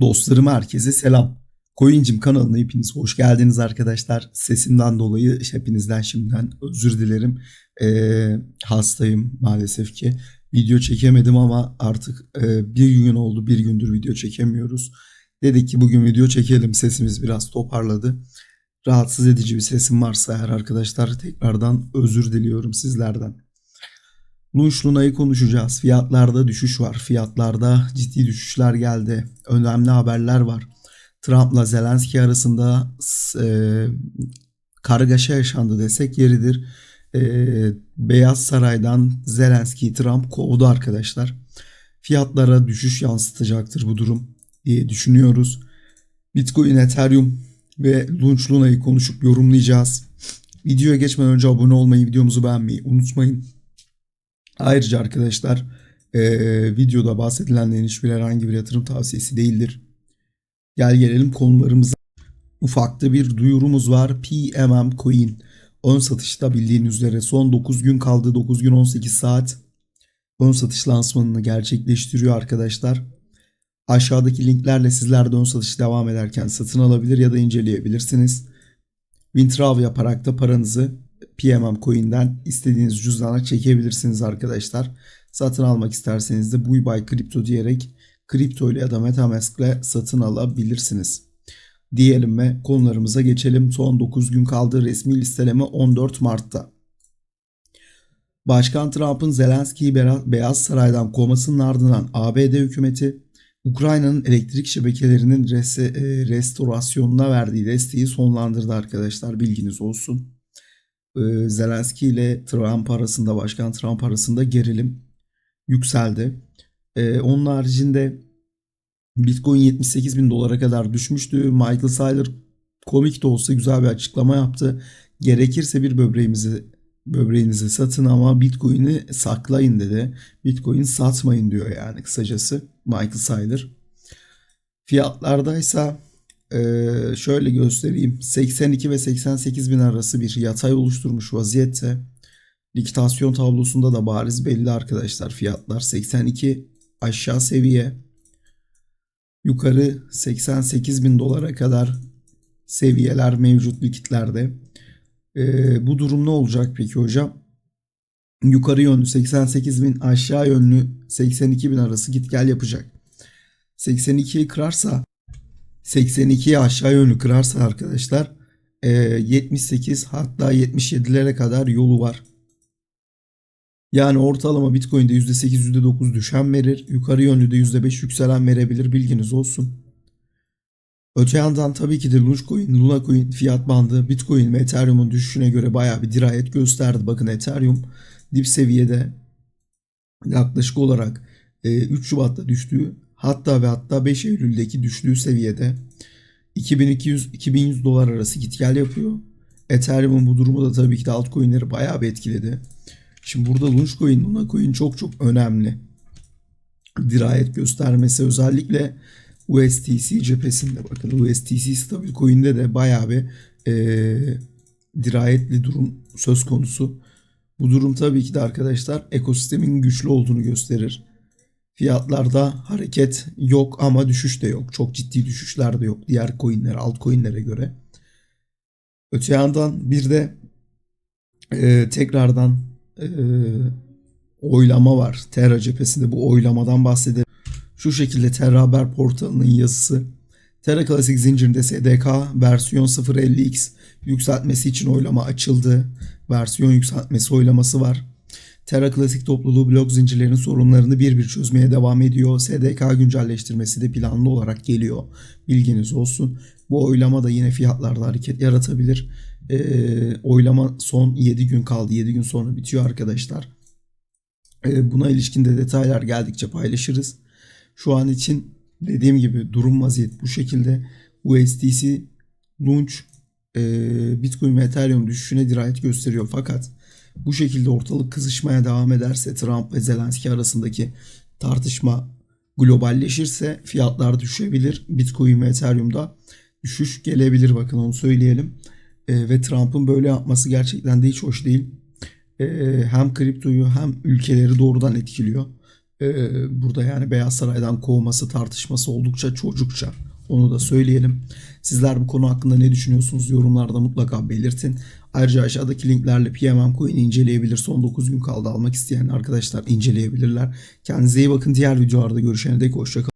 Dostlarım herkese selam. Coincim kanalına hepiniz hoş geldiniz arkadaşlar. Sesimden dolayı hepinizden şimdiden özür dilerim. Ee, hastayım maalesef ki. Video çekemedim ama artık e, bir gün oldu bir gündür video çekemiyoruz. Dedik ki bugün video çekelim sesimiz biraz toparladı. Rahatsız edici bir sesim varsa eğer arkadaşlar tekrardan özür diliyorum sizlerden. Lunch Luna'yı konuşacağız. Fiyatlarda düşüş var. Fiyatlarda ciddi düşüşler geldi. Önemli haberler var. Trump'la Zelenski arasında e, kargaşa yaşandı desek yeridir. E, Beyaz Saray'dan Zelenski Trump kovdu arkadaşlar. Fiyatlara düşüş yansıtacaktır bu durum diye düşünüyoruz. Bitcoin, Ethereum ve Lunch Luna'yı konuşup yorumlayacağız. Videoya geçmeden önce abone olmayı, videomuzu beğenmeyi unutmayın. Ayrıca arkadaşlar e, videoda bahsedilenlerin hiçbir herhangi bir yatırım tavsiyesi değildir. Gel gelelim konularımıza. Ufakta bir duyurumuz var. PMM Coin ön satışta bildiğiniz üzere son 9 gün kaldı. 9 gün 18 saat ön satış lansmanını gerçekleştiriyor arkadaşlar. Aşağıdaki linklerle sizler de ön satış devam ederken satın alabilir ya da inceleyebilirsiniz. Wintrav yaparak da paranızı PMM Coin'den istediğiniz cüzdana çekebilirsiniz arkadaşlar. Satın almak isterseniz de Buy Crypto diyerek kripto ile ya da Metamask ile satın alabilirsiniz. Diyelim ve konularımıza geçelim. Son 9 gün kaldı resmi listeleme 14 Mart'ta. Başkan Trump'ın Zelenski'yi Beyaz Saray'dan kovmasının ardından ABD hükümeti Ukrayna'nın elektrik şebekelerinin e, restorasyonuna verdiği desteği sonlandırdı arkadaşlar bilginiz olsun. Ee, Zelenski ile Trump arasında, Başkan Trump arasında gerilim yükseldi. Ee, onun haricinde Bitcoin 78 bin dolara kadar düşmüştü. Michael Saylor komik de olsa güzel bir açıklama yaptı. Gerekirse bir böbreğimizi böbreğinizi satın ama Bitcoin'i saklayın dedi. Bitcoin satmayın diyor yani kısacası Michael Saylor. Fiyatlardaysa ee, şöyle göstereyim. 82 ve 88 bin arası bir yatay oluşturmuş vaziyette. Likitasyon tablosunda da bariz belli arkadaşlar fiyatlar. 82 aşağı seviye. Yukarı 88 bin dolara kadar seviyeler mevcut likitlerde. Ee, bu durum ne olacak peki hocam? Yukarı yönlü 88 bin aşağı yönlü 82 bin arası git gel yapacak. 82'yi kırarsa 82'yi aşağı yönlü kırarsa arkadaşlar 78 hatta 77'lere kadar yolu var. Yani ortalama Bitcoin'de %8 %9 düşen verir. Yukarı yönlü de %5 yükselen verebilir bilginiz olsun. Öte yandan tabii ki de Luna Lunacoin fiyat bandı Bitcoin ve Ethereum'un düşüşüne göre baya bir dirayet gösterdi. Bakın Ethereum dip seviyede yaklaşık olarak 3 Şubat'ta düştüğü hatta ve hatta 5 Eylül'deki düştüğü seviyede 2200-2100 dolar arası git gel yapıyor. Ethereum'un bu durumu da tabii ki de altcoin'leri bayağı bir etkiledi. Şimdi burada Launchcoin, Lunacoin çok çok önemli. Dirayet göstermesi özellikle USTC cephesinde bakın USTC stabil coin'de de bayağı bir e, dirayetli durum söz konusu. Bu durum tabii ki de arkadaşlar ekosistemin güçlü olduğunu gösterir. Fiyatlarda hareket yok ama düşüş de yok. Çok ciddi düşüşler de yok diğer coinlere, altcoinlere göre. Öte yandan bir de e, tekrardan e, oylama var. Terra cephesinde bu oylamadan bahsedelim. Şu şekilde Terra Haber portalının yazısı. Terra Classic zincirinde SDK versiyon 050X yükseltmesi için oylama açıldı. Versiyon yükseltmesi oylaması var. Terra Classic topluluğu blok zincirlerinin sorunlarını bir bir çözmeye devam ediyor. SDK güncelleştirmesi de planlı olarak geliyor. Bilginiz olsun. Bu oylama da yine fiyatlarda hareket yaratabilir. Ee, oylama son 7 gün kaldı. 7 gün sonra bitiyor arkadaşlar. Ee, buna ilişkin de detaylar geldikçe paylaşırız. Şu an için dediğim gibi durum vaziyet bu şekilde. USDC launch e, Bitcoin ve Ethereum düşüşüne dirayet gösteriyor. Fakat bu şekilde ortalık kızışmaya devam ederse Trump ve Zelenski arasındaki tartışma globalleşirse fiyatlar düşebilir. Bitcoin ve Ethereum'da düşüş gelebilir bakın onu söyleyelim. E, ve Trump'ın böyle yapması gerçekten de hiç hoş değil. E, hem kriptoyu hem ülkeleri doğrudan etkiliyor. Ee, burada yani Beyaz Saray'dan kovması tartışması oldukça çocukça. Onu da söyleyelim. Sizler bu konu hakkında ne düşünüyorsunuz? Yorumlarda mutlaka belirtin. Ayrıca aşağıdaki linklerle PMM Coin'i inceleyebilir. Son 9 gün kaldı almak isteyen arkadaşlar inceleyebilirler. Kendinize iyi bakın. Diğer videolarda görüşene dek hoşçakalın.